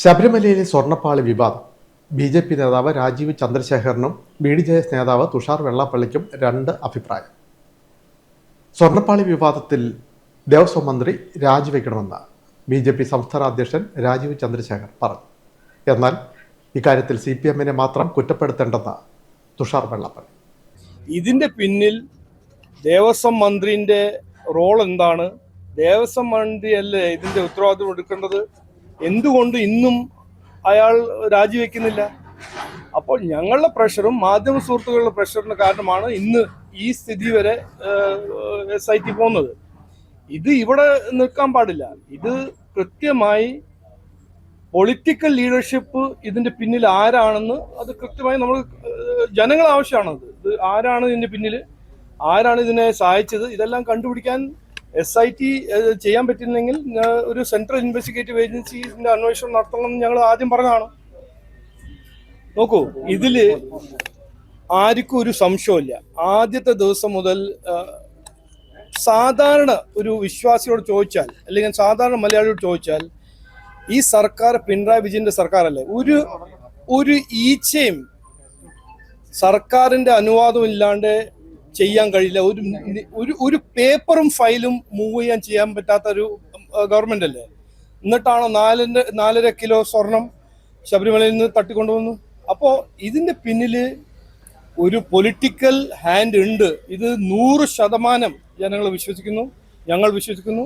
ശബരിമലയിലെ സ്വർണപ്പാളി വിവാദം. B J P നേതാവ് രാജീവ് ചന്ദ്രശേഖരനും ബി ഡി ജെ എസ് നേതാവ് തുഷാർ വെള്ളാപ്പള്ളിക്കും രണ്ട് അഭിപ്രായം. സ്വർണപ്പാളി വിവാദത്തിൽ ദേവസ്വം മന്ത്രി രാജിവെക്കണമെന്ന് ബി ജെ പി സംസ്ഥാന അധ്യക്ഷൻ രാജീവ് ചന്ദ്രശേഖർ പറഞ്ഞു. എന്നാൽ ഇക്കാര്യത്തിൽ സി പി എമ്മിനെ മാത്രം കുറ്റപ്പെടുത്തേണ്ടെന്ന് തുഷാർ വെള്ളാപ്പള്ളി. ഇതിന്റെ പിന്നിൽ ദേവസ്വം മന്ത്രിന്റെ റോൾ എന്താണ്? ദേവസ്വം മന്ത്രിയല്ലേ ഇതിന്റെ ഉത്തരവാദിത്വം എടുക്കേണ്ടത്? എന്തുകൊണ്ട് ഇന്നും അയാൾ രാജിവെക്കുന്നില്ല? അപ്പോൾ ഞങ്ങളുടെ പ്രഷറും മാധ്യമ സുഹൃത്തുക്കളുടെ പ്രഷറിന് കാരണമാണ് ഇന്ന് ഈ സ്ഥിതി വരെ എസ് ഐ ടി പോകുന്നത്. ഇത് ഇവിടെ നിൽക്കാൻ പാടില്ല. ഇത് കൃത്യമായി പൊളിറ്റിക്കൽ ലീഡർഷിപ്പ് ഇതിന്റെ പിന്നിൽ ആരാണെന്ന് അത് കൃത്യമായി നമ്മൾ ജനങ്ങൾ ആവശ്യമാണത്. ഇത് ആരാണ് ഇതിന്റെ പിന്നിൽ? ആരാണ് ഇതിനെ സഹായിച്ചത്? ഇതെല്ലാം കണ്ടുപിടിക്കാൻ എസ് ഐ ടി ചെയ്യാൻ പറ്റുന്നെങ്കിൽ ഒരു സെൻട്രൽ ഇൻവെസ്റ്റിഗേറ്റീവ് ഏജൻസിന്റെ അന്വേഷണം നടത്തണം ഞങ്ങൾ ആദ്യം പറഞ്ഞതാണ്. നോക്കൂ ഇതിൽ ആർക്കും ഒരു സംശയമില്ല ആദ്യത്തെ ദിവസം മുതൽ സാധാരണ ഒരു വിശ്വാസിയോട് ചോദിച്ചാൽ അല്ലെങ്കിൽ സാധാരണ മലയാളിയോട് ചോദിച്ചാൽ ഈ സർക്കാർ പിണറായി വിജയന്റെ സർക്കാരല്ലേ ഒരു ഒരു ഈച്ചയും സർക്കാരിന്റെ അനുവാദം ഇല്ലാണ്ട് ചെയ്യാൻ കഴിയില്ല. ഒരു ഒരു ഒരു പേപ്പറും ഫയലും മൂവ് ചെയ്യാൻ ചെയ്യാൻ പറ്റാത്ത ഒരു ഗവൺമെന്റ് അല്ലേ? എന്നിട്ടാണോ നാലിന്റെ നാലര കിലോ സ്വർണം ശബരിമലയിൽ നിന്ന് തട്ടിക്കൊണ്ടുവന്നു അപ്പോൾ ഇതിന്റെ പിന്നിൽ ഒരു പൊളിറ്റിക്കൽ ഹാൻഡ് ഉണ്ട്. ഇത് നൂറ് ശതമാനം ജനങ്ങൾ വിശ്വസിക്കുന്നു ഞങ്ങൾ വിശ്വസിക്കുന്നു.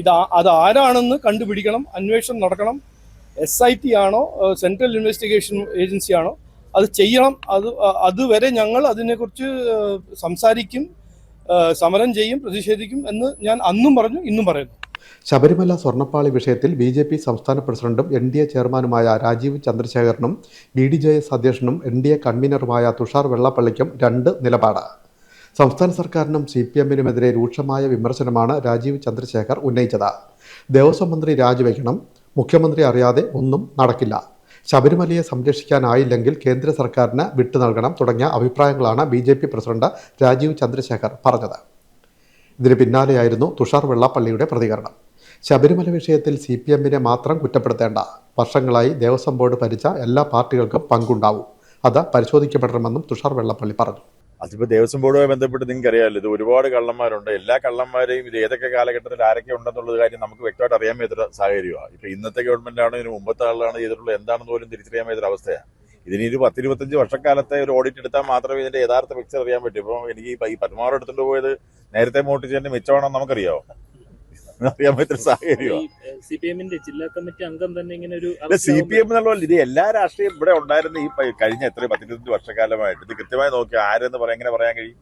ഇത് അത് ആരാണെന്ന് കണ്ടുപിടിക്കണം അന്വേഷണം നടക്കണം. എസ് ഐ ടി ആണോ സെൻട്രൽ ഇൻവെസ്റ്റിഗേഷൻ ഏജൻസി ആണോ? അത് ചെയ്യണം. അത് അതുവരെ ഞങ്ങൾ അതിനെക്കുറിച്ച് സംസാരിക്കും സമരം ചെയ്യും പ്രതിഷേധിക്കും എന്ന് ഞാൻ അന്നും പറഞ്ഞു ഇന്നും പറയുന്നു. ശബരിമല സ്വർണപ്പാളി വിഷയത്തിൽ ബി ജെ പി സംസ്ഥാന പ്രസിഡന്റും എൻ ഡി എ ചെയർമാനുമായ രാജീവ് ചന്ദ്രശേഖരനും ബി ഡി ജെ എസ് അധ്യക്ഷനും എൻ ഡി എ കൺവീനറുമായ തുഷാർ വെള്ളാപ്പള്ളിക്കും രണ്ട് നിലപാട്. സംസ്ഥാന സർക്കാരിനും സി പി എമ്മിനുമെതിരെ രൂക്ഷമായ വിമർശനമാണ് രാജീവ് ചന്ദ്രശേഖർ ഉന്നയിച്ചത്. ദേവസ്വം മന്ത്രി രാജിവെക്കണം. മുഖ്യമന്ത്രി അറിയാതെ ഒന്നും നടക്കില്ല. ശബരിമലയെ സംരക്ഷിക്കാനായില്ലെങ്കിൽ കേന്ദ്ര സർക്കാരിന് വിട്ടു നൽകണം തുടങ്ങിയ അഭിപ്രായങ്ങളാണ് B J P president Rajeev Chandrasekhar പറഞ്ഞത്. ഇതിന് പിന്നാലെയായിരുന്നു തുഷാർ വെള്ളാപ്പള്ളിയുടെ പ്രതികരണം. ശബരിമല വിഷയത്തിൽ സി പി എമ്മിനെ മാത്രം കുറ്റപ്പെടുത്തേണ്ട. വർഷങ്ങളായി ദേവസ്വം ബോർഡ് ഭരിച്ച എല്ലാ പാർട്ടികൾക്കും പങ്കുണ്ടാവും. അത് പരിശോധിക്കപ്പെടണമെന്നും തുഷാർ വെള്ളപ്പള്ളി പറഞ്ഞു. അതിപ്പോ ദേവസ്വം ബോർഡുമായി ബന്ധപ്പെട്ട് നിങ്ങൾക്ക് അറിയാമല്ലോ ഇത് ഒരുപാട് കള്ളന്മാരുണ്ട്. എല്ലാ കള്ളന്മാരെയും ഇത് ഏതൊക്കെ കാലഘട്ടത്തിൽ ആരൊക്കെ ഉണ്ടെന്നുള്ളത് കാര്യം നമുക്ക് വ്യക്തമായിട്ട് അറിയാൻ പറ്റുന്ന സാഹചര്യമാണ് ഇപ്പൊ ഇന്നത്തെ ഗവൺമെന്റ് ആണോ ഇതിന് മുമ്പത്തെ ആളാണ് ചെയ്തിട്ടുള്ളത് എന്താണെന്ന് പോലും തിരിച്ചറിയാൻ പറ്റുന്ന അവസ്ഥയാണ് ഇതിന് ഒരു പത്തിരുപത്തഞ്ച് വർഷക്കാലത്തെ ഒരു ഓഡിറ്റ് എടുത്താൽ മാത്രമേ ഇതിന്റെ യഥാർത്ഥ പിക്ചർ അറിയാൻ പറ്റൂ. ഇപ്പൊ എനിക്ക് ഈ പത്മാവർ എടുത്തുകൊണ്ട് പോയത് നേരത്തെ മോട്ടിച്ചതിന്റെ മിച്ചമാണെന്ന് നമുക്കറിയാവോ? അറിയാൻ സാഹചര്യമാണ് സി പി എമ്മിന്റെ ജില്ലാ കമ്മിറ്റി അംഗം തന്നെ ഇങ്ങനെ ഒരു അല്ല സി പി എം എന്നുള്ള ഇത് എല്ലാ രാഷ്ട്രീയം ഇവിടെ ഉണ്ടായിരുന്ന ഈ കഴിഞ്ഞ എത്ര പത്തിരുപത്തഞ്ച് വർഷക്കാലമായിട്ട്. ഇത് കൃത്യമായി നോക്കി ആരെന്ന് പറയാൻ എങ്ങനെ പറയാൻ കഴിയും?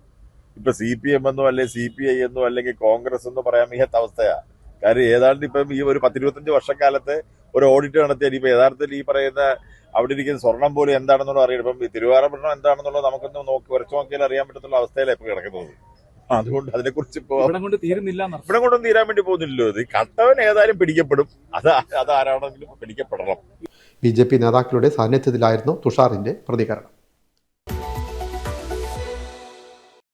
ഇപ്പൊ സി പി എം എന്നോ അല്ലെങ്കിൽ സി പി ഐ എന്നോ അല്ലെങ്കിൽ കോൺഗ്രസ് എന്നോ പറയാൻ വയ്യാത്ത അവസ്ഥയാ. കാര്യം ഏതാണ്ട് ഇപ്പം ഈ ഒരു പത്തിരുപത്തഞ്ച് വർഷക്കാലത്ത് ഒരു ഓഡിറ്റ് നടത്തിയാൽ ഇപ്പൊ യഥാർത്ഥത്തിൽ ഈ പറയുന്ന അവിടെ ഇരിക്കുന്ന സ്വർണം പോലും എന്താണെന്നുള്ളത് അറിയണം ഇപ്പം ഈ തിരുവാറമ്പണം എന്താണെന്നുള്ളത് നമുക്കൊന്ന് നോക്കി കുറച്ച് നോക്കിയാൽ അറിയാൻ പറ്റത്തുള്ള അവസ്ഥയിലാണ് ഇപ്പൊ കിടക്കുന്നത്. അതുകൊണ്ട് അതിനെക്കുറിച്ച് ഇപ്പോ ഇവിടെ കൊണ്ട് തീരുന്നില്ല എന്നർത്ഥം. ഇവിടെ കൊണ്ടൊന്നും തീരാൻ വേണ്ടി പോകുന്നില്ലല്ലോ. ഇത് കട്ടവൻ ഏതായാലും പിടിക്കപ്പെടും. അത് അതാരാണെങ്കിലും പിടിക്കപ്പെടണം. ബി ജെ പി നേതാക്കളുടെ സാന്നിധ്യത്തിലായിരുന്നു തുഷാറിന്റെ പ്രതികരണം.